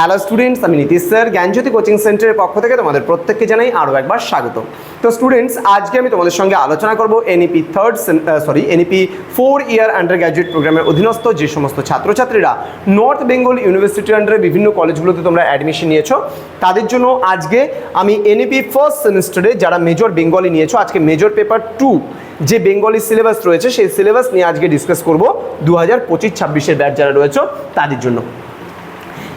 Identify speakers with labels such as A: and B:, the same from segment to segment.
A: Hello students আমি Nitish sir, জ্ঞানজ্যোতি coaching সেন্টারের পক্ষ থেকে তোমাদের প্রত্যেককে জানাই আরও একবার স্বাগত। তো স্টুডেন্টস আজকে আমি তোমাদের সঙ্গে আলোচনা করব NEP third sorry NEP four year under graduate প্রোগ্রামের অধীনস্থ যে সমস্ত ছাত্রছাত্রীরা নর্থ বেঙ্গল ইউনিভার্সিটির আন্ডারে বিভিন্ন কলেজগুলোতে তোমরা অ্যাডমিশন নিয়েছো, তাদের জন্য আজকে আমি এনইপি ফার্স্ট সেমিস্টারে যারা মেজর বেঙ্গলি নিয়েছো, আজকে মেজর পেপার টু যে বেঙ্গলি সিলেবাস রয়েছে, সেই সিলেবাস নিয়ে আজকে ডিসকাস করব দু হাজার পঁচিশ ছাব্বিশের ব্যাচ যারা রয়েছে, তাদের জন্য।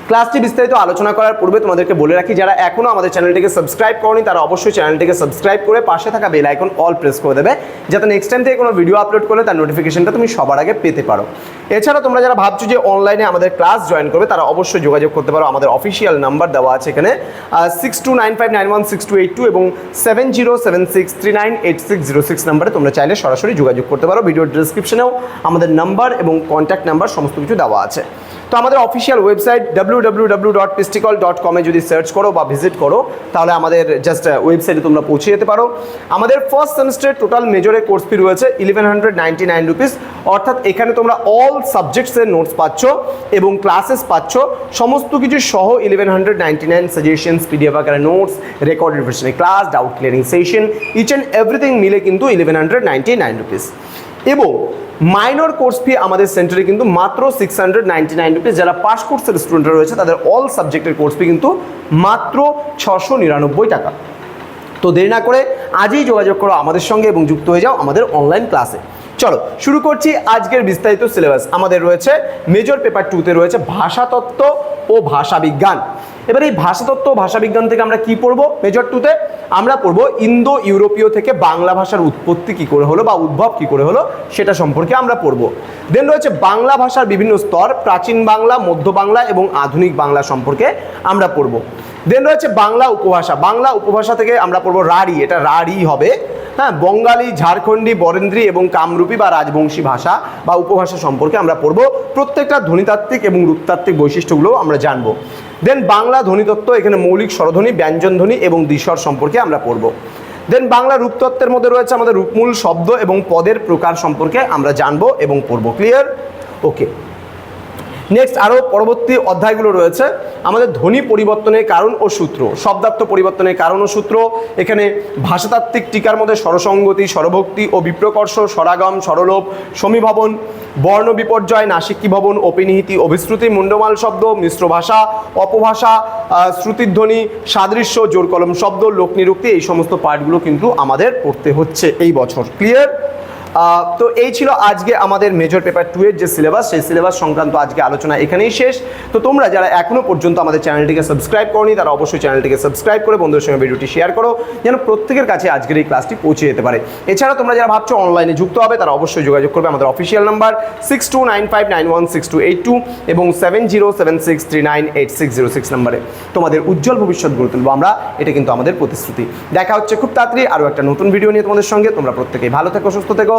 A: ক্লাসটি বিস্তারিত আলোচনা করার পূর্বে তোমাদেরকে বলে রাখি, যারা এখনও আমাদের চ্যানেলটিকে সাবস্ক্রাইব করনি, তারা অবশ্যই চ্যানেলটিকে সাবস্ক্রাইব করে পাশে থাকা বেল আইকন অল প্রেস করে দেবে, যাতে নেক্সট টাইম থেকে কোনো ভিডিও আপলোড করলে তার নোটিফিকেশনটা তুমি সবার আগে পেতে পারো। এছাড়া তোমরা যারা ভাবছ যে অনলাইনে আমাদের ক্লাস জয়েন করবে, তারা অবশ্যই যোগাযোগ করতে পারো। আমাদের অফিসিয়াল নাম্বার দেওয়া আছে এখানে six two nine five nine one six two eight two এবং seven zero seven six three nine eight six zero six নাম্বারে তোমরা চাইলে সরাসরি যোগাযোগ করতে পারো। ভিডিওর ডিসক্রিপশনেও আমাদের নাম্বার এবং কন্ট্যাক্ট নাম্বার সমস্ত কিছু দেওয়া আছে। তো আমাদের অফিসিয়াল ওয়েবসাইট ডাব্লিউ ডট পিস্টিকল ডট কমে যদি সার্চ করো বা ভিজিট করো, তাহলে আমাদের জাস্ট ওয়েবসাইটে তোমরা পৌঁছে যেতে পারো। আমাদের ফার্স্ট সেমিস্টারের টোটাল মেজরের কোর্স ফি রয়েছে eleven hundred ninety nine rupees অর্থাৎ এখানে তোমরা অল সাবজেক্টসের নোটস পাচ্ছ এবং ক্লাসেস পাচ্ছ। সমস্ত কিছু সহ eleven hundred ninety nine suggestions PDF আকারে নোটস রেকর্ডেড ভার্সনে class doubt clearing session each and everything মিলে কিন্তু eleven hundred ninety nine rupees এবং মাইনর কোর্স ফি আমাদের সেন্টারে কিন্তু মাত্র six hundred ninety nine rupees যারা পাস কোর্সের স্টুডেন্টরা রয়েছে, তাদের অল সাবজেক্টের কোর্স ফি কিন্তু মাত্র ছশো নিরানব্বই টাকা। তো দেরি না করে আজই যোগাযোগ করো আমাদের সঙ্গে এবং যুক্ত হয়ে যাও আমাদের অনলাইন ক্লাসে চলো, শুরু করছি আজকের বিস্তারিত সিলেবাস আমাদের রয়েছে মেজর পেপার টুতে রয়েছে ভাষাতত্ত্ব ও ভাষাবিজ্ঞান এবার এই ভাষাতত্ত্ব ও ভাষাবিজ্ঞান থেকে আমরা কি পড়ব? মেজর টুতে আমরা পড়ব ইন্দো ইউরোপীয় থেকে বাংলা ভাষার উৎপত্তি কি করে হলো বা উদ্ভব কি করে হলো সেটা সম্পর্কে আমরা পড়ব। দেন রয়েছে বাংলা ভাষার বিভিন্ন স্তর, প্রাচীন বাংলা, মধ্য বাংলা এবং আধুনিক বাংলা সম্পর্কে আমরা পড়ব। দেন রয়েছে বাংলা উপভাষা। বাংলা উপভাষা থেকে আমরা পড়ব রাঢ়ী। এটা রাঢ়ী হবে। হ্যাঁ বঙ্গালী, ঝাড়খণ্ডী, বরেন্দ্রী এবং কামরূপী বা রাজবংশী ভাষা বা উপভাষা সম্পর্কে আমরা পড়ব। প্রত্যেকটা ধ্বনিতাত্ত্বিক এবং রূপতাত্ত্বিক বৈশিষ্ট্যগুলো আমরা জানব। দেন বাংলা ধ্বনিতত্ত্ব, এখানে মৌলিক স্বরধ্বনি ব্যঞ্জনধ্বনি এবং দ্বিস্বর সম্পর্কে আমরা পড়ব। দেন বাংলা রূপতত্ত্বের মধ্যে রয়েছে আমাদের রূপমূল, শব্দ এবং পদের প্রকার সম্পর্কে আমরা জানব এবং পড়ব। ক্লিয়ার ওকে নেক্সট আরও পরবর্তী অধ্যায়গুলো রয়েছে। আমাদের ধ্বনি পরিবর্তনের কারণ ও সূত্র, শব্দার্থ পরিবর্তনের কারণ ও সূত্র, এখানে ভাষাতাত্ত্বিক টিকার মধ্যে স্বরসঙ্গতি, স্বরভক্তি ও বিপ্রকর্ষ, স্বরাগম, স্বরলোপ, সমীভবন, বর্ণ বিপর্যয়, নাসিকী ভবন অপিনিহিতি অভিশ্রুতি, মুন্ডমাল শব্দ, মিশ্র ভাষা, অপভাষা শ্রুতিধ্বনি সাদৃশ্য জোর কলম শব্দ লোকনিরুক্তি এই সমস্ত পার্টগুলো কিন্তু আমাদের পড়তে হচ্ছে এই বছর। ক্লিয়ার তো এই ছিল আজকে আমাদের মেজর পেপার টু এর যে সিলেবাস সেই সিলেবাস সংক্রান্ত আজকে আলোচনা এখানেই শেষ। তো তোমরা যারা এখনও পর্যন্ত আমাদের চ্যানেলটিকে সাবস্ক্রাইব করনি, তারা অবশ্যই চ্যানেলটিকে সাবস্ক্রাইব করে বন্ধুদের সঙ্গে ভিডিওটি শেয়ার করো, যেন প্রত্যেকের কাছে আজকের এই ক্লাসটি পৌঁছে যেতে পারে। এছাড়া তোমরা যারা ভাবছ অনলাইনে যুক্ত হবে, তারা অবশ্যই যোগাযোগ করবে আমাদের official number six two nine five nine one six two eight two এবং seven zero seven six three nine eight six zero six নাম্বারে তোমাদের উজ্জ্বল ভবিষ্যৎ গড়ে তুলবো আমরা, এটা কিন্তু আমাদের প্রতিশ্রুতি। দেখা হচ্ছে খুব তাড়াতাড়ি আরও একটা নতুন ভিডিও নিয়ে তোমাদের সঙ্গে। তোমরা প্রত্যেকেই ভালো থেকো, সুস্থ থেকো।